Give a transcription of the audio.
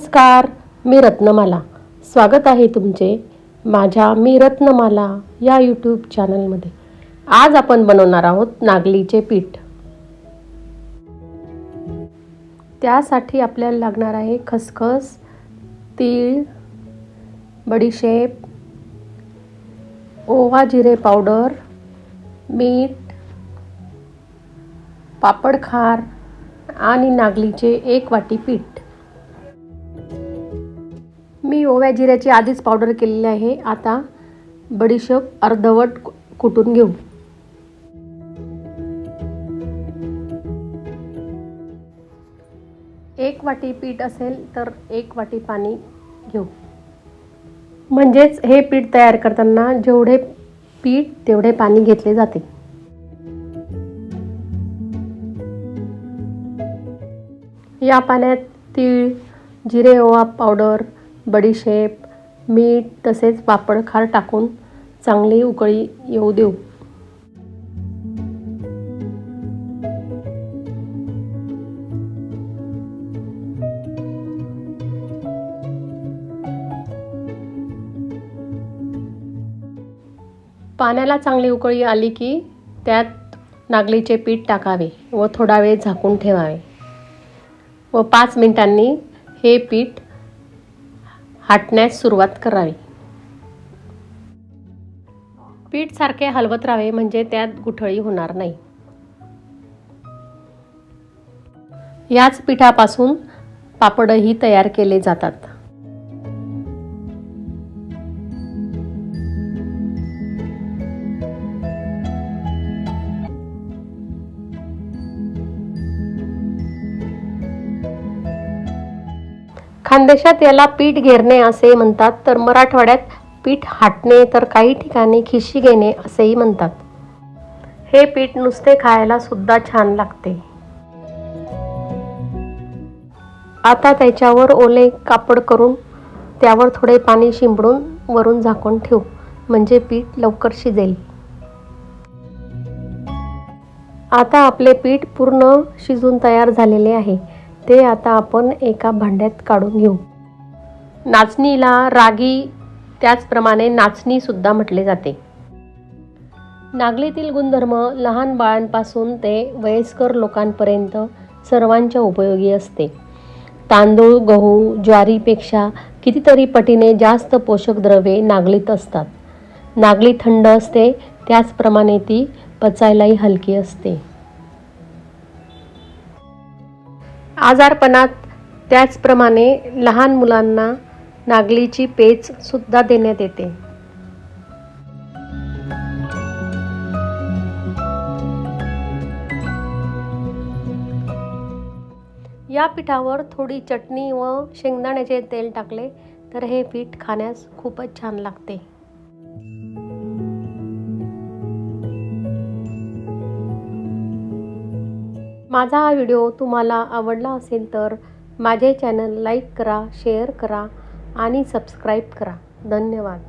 नमस्कार मी रत्नमाला. स्वागत आहे तुमचे माझ्या मी रत्नमाला या यूट्यूब चॅनलमध्ये आज आपण बनवणार आहोत नागलीचे पीठ. त्यासाठी आपल्याला लागणार आहे खसखस तीळ बडीशेप ओवा जिरे पावडर मीठ पापड खार आणि नागलीचे एक वाटी पीठ. मी ओव्या जिऱ्याची आधीच पावडर केलेली आहे. आता बडीशेप अर्धवट कुटून घेऊ. एक वाटी पीठ असेल तर एक वाटी पाणी घेऊ. म्हणजेच हे पीठ तयार करताना जेवढे पीठ तेवढे पाणी घेतले जाते. या पाण्यात तीळ जिरे ओवा पावडर बडीशेप मीठ तसेच पापड खार टाकून चांगली उकळी येऊ देऊ. पाण्याला चांगली उकळी आली की त्यात नागलीचे पीठ टाकावे व थोडा वेळ झाकून ठेवावे. व पाच मिनिटांनी हे पीठ हाटण्यास सुरुवात करावी. पीठ सारखे हलवत राहावे म्हणजे त्यात गुठळी होणार नाही. याच पिठापासून पापडही तयार केले जातात. खानदेशात याला पीठ घेरणे असे म्हणतात तर मराठवाड्यात पीठ हाटणे तर काही ठिकाणी खिशी घेणे असेही म्हणतात. हे पीठ नुसते खायला सुद्धा छान लागते. आता त्याच्यावर ओले कापड करून त्यावर थोडे पाणी शिंपडून वरून झाकून ठेवू म्हणजे पीठ लवकर शिजेल. आता आपले पीठ पूर्ण शिजून तयार झालेले आहे. ते आता आपण एका भांड्यात काढून घेऊ. नाचणीला रागी त्याचप्रमाणे नाचणीसुद्धा म्हटले जाते. नागलीतील गुणधर्म लहान बाळांपासून ते वयस्कर लोकांपर्यंत सर्वांच्या उपयोगी असते. तांदूळ गहू ज्वारीपेक्षा कितीतरी पटीने जास्त पोषक द्रव्ये नागलीत असतात. नागली थंड असते त्याचप्रमाणे ती पचायलाही हलकी असते. आजारपणात त्याचप्रमाणे लहान मुलांना नागलीची पेच सुद्धा देण्यात येते. या पिठावर थोडी चटणी व शेंगदाण्याचे तेल टाकले तर हे पीठ खाण्यास खूपच छान लागते. माझा हा व्हिडिओ तुम्हाला आवडला असेल तर माझे चॅनल लाईक करा शेअर करा आणि सबस्क्राईब करा. धन्यवाद.